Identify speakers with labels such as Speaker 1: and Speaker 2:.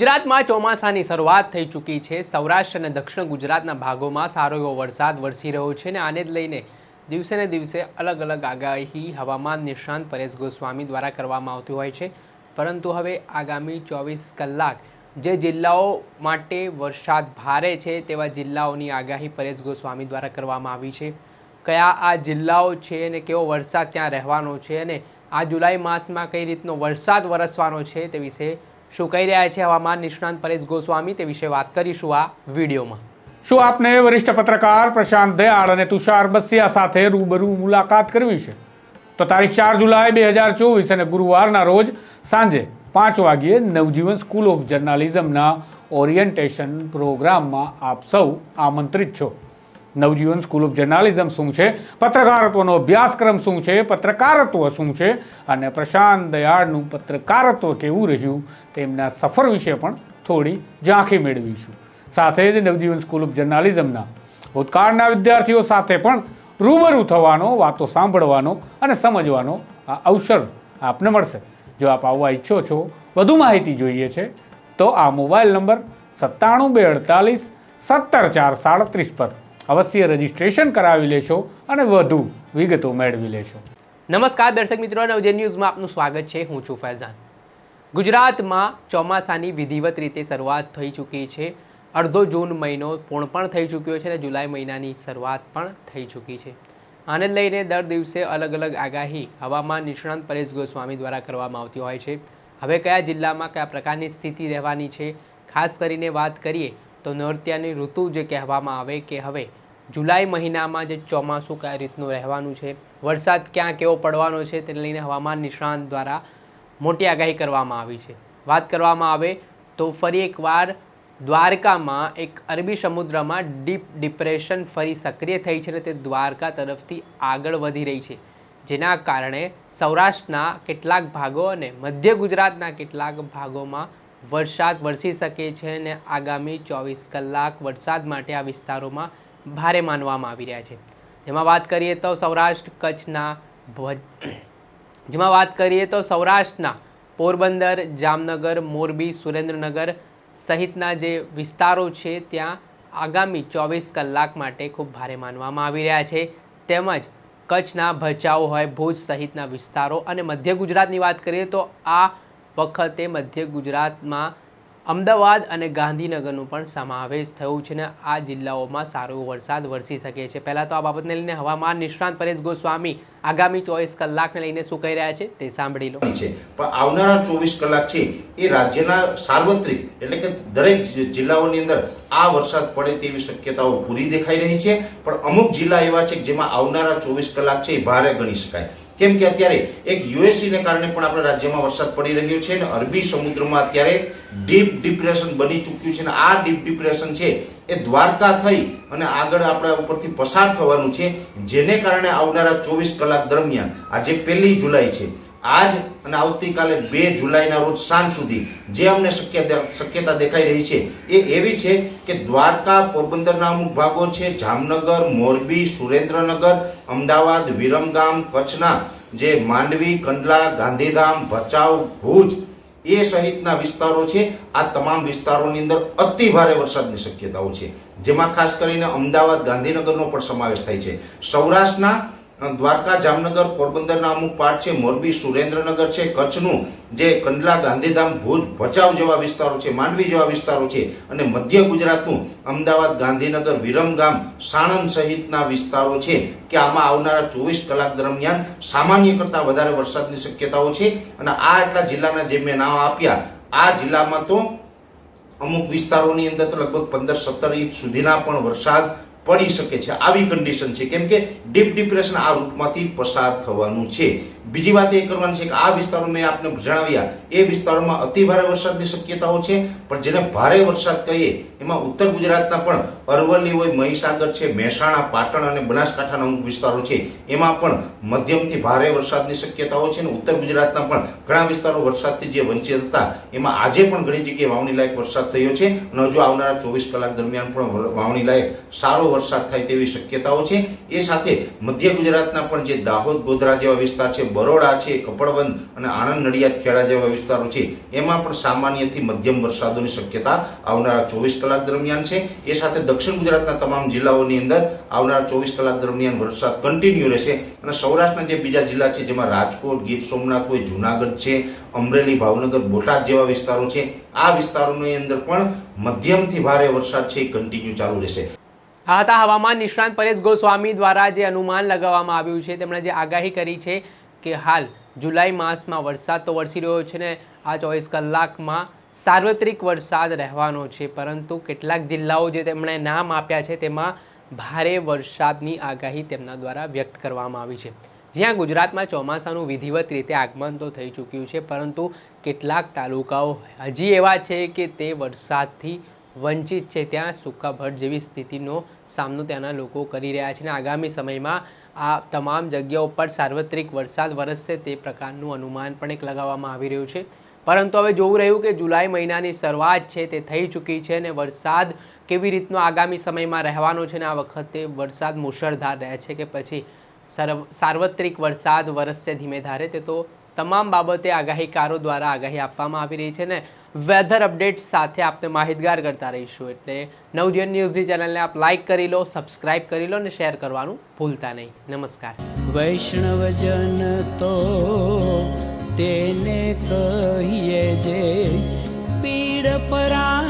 Speaker 1: ગુજરાતમાં ચોમાસાની શરૂઆત થઈ ચૂકી છે. સૌરાષ્ટ્ર અને દક્ષિણ ગુજરાતના ભાગોમાં સારો એવો વરસાદ વરસી રહ્યો છે અને આને જ લઈને દિવસે ને દિવસે અલગ અલગ આગાહી, હવામાન નિષ્ણાંત પરેશ ગોસ્વામી દ્વારા કરવામાં આવતી હોય છે. પરંતુ હવે આગામી ચોવીસ કલાક જે જિલ્લાઓ માટે વરસાદ ભારે છે તેવા જિલ્લાઓની આગાહી પરેશ ગોસ્વામી દ્વારા કરવામાં આવી છે. કયા આ જિલ્લાઓ છે અને કેવો વરસાદ ત્યાં રહેવાનો છે અને આ જુલાઈ માસમાં કઈ રીતનો વરસાદ વરસવાનો છે તે વિશે શું કહી રહ્યા છે હવામાન નિષ્ણાંત પરેશ ગોસ્વામી? તે વિશે વાત કરીશું આ વિડીયોમાં.
Speaker 2: શું આપને વરિષ્ઠ પત્રકાર પ્રશાંત દયાળ અને તુષાર બસિયા સાથે રૂબરૂ મુલાકાત કરવી છે? તો તારીખ ચાર જુલાઈ બે હજાર ચોવીસ અને ગુરુવારના રોજ સાંજે પાંચ વાગ્યે નવજીવન સ્કૂલ ઓફ જર્નાલિઝમના ઓરિએન્ટેશન પ્રોગ્રામમાં આપ સૌ આમંત્રિત છો. નવજીવન સ્કૂલ ઓફ જર્નાલિઝમ શું છે? પત્રકારત્વનો અભ્યાસક્રમ શું છે? પત્રકારત્વ શું છે? અને પ્રશાંત દયાળનું પત્રકારત્વ કેવું રહ્યું? તેમના સફર વિશે પણ થોડી ઝાંખી મેળવીશું. સાથે જ નવજીવન સ્કૂલ ઓફ જર્નાલિઝમના ભૂતકાળના વિદ્યાર્થીઓ સાથે પણ રૂબરૂ થવાનો, વાતો સાંભળવાનો અને સમજવાનો આ અવસર આપને મળશે. જો આપ આવવા ઈચ્છો છો, વધુ માહિતી જોઈએ છે, તો આ મોબાઈલ નંબર સત્તાણું બે અડતાલીસ સત્તર ચાર સાડત્રીસ પર અવશ્ય રજીસ્ટ્રેશન કરાવી લેશો અને વધુ વિગતો મેળવી લેશો.
Speaker 1: નમસ્કાર દર્શક મિત્રો નવજે ન્યૂઝમાં આપનું સ્વાગત છે. હું છું ફૈઝાન. ગુજરાતમાં ચોમાસાની વિધિવત રીતે શરૂઆત થઈ ચૂકી છે. અડધો જૂન મહિનો પૂર્ણ પણ થઈ ચૂક્યો છે અને જુલાઈ મહિનાની શરૂઆત પણ થઈ ચૂકી છે. આને લઈને દર દિવસે અલગ અલગ આગાહી હવામાન નિષ્ણાંત પરેશ ગોસ્વામી દ્વારા કરવામાં આવતી હોય છે. હવે કયા જિલ્લામાં કયા પ્રકારની સ્થિતિ રહેવાની છે? ખાસ કરીને વાત કરીએ તો નૃત્યની ઋતુ જે કહેવામાં આવે કે હવે જુલાઈ મહિનામાં જે ચોમાસું કયા રીતનું રહેવાનું છે, વરસાદ ક્યાં કેવો પડવાનો છે તેને લઈને હવામાન નિષ્ણાંત દ્વારા મોટી આગાહી કરવામાં આવી છે. વાત કરવામાં આવે તો ફરી એકવાર દ્વારકામાં એક અરબી સમુદ્રમાં ડીપ ડિપ્રેશન ફરી સક્રિય થઈ છે અને તે દ્વારકા તરફથી આગળ વધી રહી છે. જેના કારણે સૌરાષ્ટ્રના કેટલાક ભાગો અને મધ્ય ગુજરાતના કેટલાક ભાગોમાં વરસાદ વરસી શકે છે અને આગામી ચોવીસ કલાક વરસાદ માટે આ વિસ્તારોમાં ભારે માનવામાં આવી રહ્યા છે. જેમાં વાત કરીએ તો સૌરાષ્ટ્ર કચ્છના જેમાં વાત કરીએ તો સૌરાષ્ટ્રના પોરબંદર, જામનગર, મોરબી, સુરેન્દ્રનગર સહિતના જે વિસ્તારો છે, ત્યાં આગામી ચોવીસ કલાક માટે ખૂબ ભારે માનવામાં આવી રહ્યા છે. તેમજ કચ્છના ભચાઉ હોય, ભુજ સહિતના વિસ્તારો અને મધ્ય ગુજરાતની વાત કરીએ તો આ વખતે મધ્ય ગુજરાતમાં અમદાવાદ અને ગાંધીનગરનો પણ સમાવેશ થયું છે ને આ જિલ્લાઓમાં સારો વરસાદ વરસી શકે છે. પહેલાં તો આ બાબતને લઈને હવામાન નિષ્ણાંત પરેશ ગોસ્વામી આગામી ચોવીસ કલાકને લઈને શું કહી રહ્યા છે તે સાંભળી લો.
Speaker 3: છે. પણ આવનારા ચોવીસ કલાક છે એ રાજ્યના સાર્વત્રિક એટલે કે દરેક જિલ્લાઓની અંદર આ વરસાદ પડે તેવી શક્યતાઓ પૂરી દેખાઈ રહી છે. પણ અમુક જિલ્લા એવા છે જેમાં આવનારા ચોવીસ કલાક છે એ ભારે ગણી શકાય. કેમ કે અત્યારે એક યુએસસી ને કારણે પણ આપણા રાજ્યમાં વરસાદ પડી રહ્યો છે અને અરબી સમુદ્રમાં અત્યારે ડીપ ડિપ્રેશન બની ચૂક્યું છે અને આ ડીપ ડિપ્રેશન છે એ દ્વારકા થઈ અને આગળ આપણા ઉપરથી પસાર થવાનું છે, જેને કારણે આવનારા ચોવીસ કલાક દરમિયાન, આજે પહેલી જુલાઈ છે આજ અને આવતીકાલે બે જુલાઈના રોજ સાંજ સુધી જે અમને શક્યતા દેખાઈ રહી છે, એ એવી છે કે દ્વારકા, પોરબંદરના અમુક ભાગો છે, જામનગર, મોરબી, સુરેન્દ્રનગર, અમદાવાદ, વિરમગામ, કચ્છના જે માંડવી, કંડલા, ગાંધીધામ, ભચાઉ, ભુજ, એ સહિતના વિસ્તારો છે, આ તમામ વિસ્તારોની અંદર અતિ ભારે વરસાદની શક્યતાઓ છે. જેમાં ખાસ કરીને અમદાવાદ, ગાંધીનગરનો પણ સમાવેશ થાય છે. સૌરાષ્ટ્રના દ્વારકા, જામનગર, પોરબંદરના અમુક પાર્ટ છે. મોરબી, સુરેન્દ્રનગર છે. કચ્છનું જે કંડલા, ગાંધીધામ, ભુજ, ભચાઉ જેવા વિસ્તારો છે, માંડવી જેવા વિસ્તારો છે અને મધ્ય ગુજરાતનું અમદાવાદ, ગાંધીનગર, વિરમગામ, સાણંદ સહિતના વિસ્તારો છે કે આમાં આવનારા ચોવીસ કલાક દરમિયાન સામાન્ય કરતાં વધારે વરસાદની શક્યતાઓ છે. અને આ એટલા જિલ્લાના જે મેં નામ આપ્યા, આ જિલ્લામાં તો અમુક વિસ્તારોની અંદર લગભગ પંદર સત્તર ઇંચ સુધીના પણ વરસાદ પડી શકે છે. આવી કન્ડિશન છે. કેમ કે ડીપ ડિપ્રેશન આ રૂટમાંથી પસાર થવાનું છે. બીજી વાત એ કરવાની છે કે આ વિસ્તારો મેં આપને જણાવ્યા, એ વિસ્તારોમાં અતિ ભારે વરસાદની શક્યતાઓ છે, પણ જેને ભારે વરસાદ કહીએ, એમાં ઉત્તર ગુજરાતના પણ અરવલ્લી હોય, મહીસાગર છે, મહેસાણા, પાટણ અને બનાસકાંઠાના અમુક વિસ્તારો છે, એમાં પણ મધ્યમથી ભારે વરસાદની શક્યતાઓ છે અને ઉત્તર ગુજરાતના પણ ઘણા વિસ્તારો વરસાદથી જે વંચિત હતા, એમાં આજે પણ ઘણી જગ્યાએ વાવણી લાયક વરસાદ થયો છે અને હજુ આવનારા ચોવીસ કલાક દરમિયાન પણ વાવણી લાયક સારો વરસાદ થાય તેવી શક્યતાઓ છે. એ સાથે મધ્ય ગુજરાતના પણ જે દાહોદ ગોધરા જેવા વિસ્તાર છે બરોડા છે, કપડવંદ અને આણંદ નડિયાદ ખેડા જેવા વિસ્તારો છે. એમાં પણ સામાન્યથી મધ્યમ વરસાદોની શક્યતા આવનારા ચોવીસ કલાક દરમિયાન છે. એ સાથે દક્ષિણ ગુજરાતના તમામ જિલ્લાઓની અંદર આવનારા ચોવીસ કલાક દરમિયાન વરસાદ કન્ટિન્યુ રહેશે. અને સૌરાષ્ટ્રના જે બીજા જિલ્લા છે, જેમાં રાજકોટ, ગીર સોમનાથ હોય, જુનાગઢ છે, અમરેલી, ભાવનગર, બોટાદ જેવા વિસ્તારો છે, આ વિસ્તારોની અંદર પણ મધ્યમથી ભારે વરસાદ છે કન્ટિન્યુ ચાલુ રહેશે.
Speaker 1: આ હતા હવામાન નિષ્ણાંત પરેશ ગોસ્વામી દ્વારા જે અનુમાન લગાવવામાં આવ્યું છે, તેમણે જે આગાહી કરી છે કે હાલ જુલાઈ માસમાં વરસાદ તો વરસી રહ્યો છે ને, આ ચોવીસ કલાકમાં સાર્વત્રિક વરસાદ રહેવાનો છે. પરંતુ કેટલાક જિલ્લાઓ જે તેમણે નામ આપ્યા છે, તેમાં ભારે વરસાદની આગાહી તેમના દ્વારા વ્યક્ત કરવામાં આવી છે. જ્યાં ગુજરાતમાં ચોમાસાનું વિધિવત રીતે આગમન તો થઈ ચૂક્યું છે, પરંતુ કેટલાક તાલુકાઓ હજી એવા છે કે તે વરસાદથી વંચિત છે. ત્યાં સુકાભટ જેવી સ્થિતિનો સામનો ત્યાંના લોકો કરી રહ્યા છે અને આગામી સમયમાં આ તમામ જગ્યાઓ પર સાર્વત્રિક વરસાદ વરસશે તે પ્રકારનું અનુમાન પણ એક લગાવવામાં આવી રહ્યું છે. પરંતુ હવે જોવું રહ્યું કે જુલાઈ મહિનાની શરૂઆત છે તે થઈ ચૂકી છે અને વરસાદ કેવી રીતનો આગામી સમયમાં રહેવાનો છે ને આ વખતે વરસાદ મુશળધાર રહે છે કે પછી સર્વ, સાર્વત્રિક વરસાદ વરસશે ધીમે ધારે તે તો તમામ બાબતે આગાહીકારો દ્વારા આગાહી આપવામાં આવી રહી છે ને વેધર અપડેટ સાથે આપને માહિતગાર કરતા રહીશું. એટલે નવજીવન ન્યૂઝની ચેનલને આપ લાઈક કરી લો સબસ્ક્રાઇબ કરી લો અને શેર કરવાનું ભૂલતા નહીં. નમસ્કાર.
Speaker 4: વૈષ્ણવજન તો તેને કહીએ જે પીડ પરા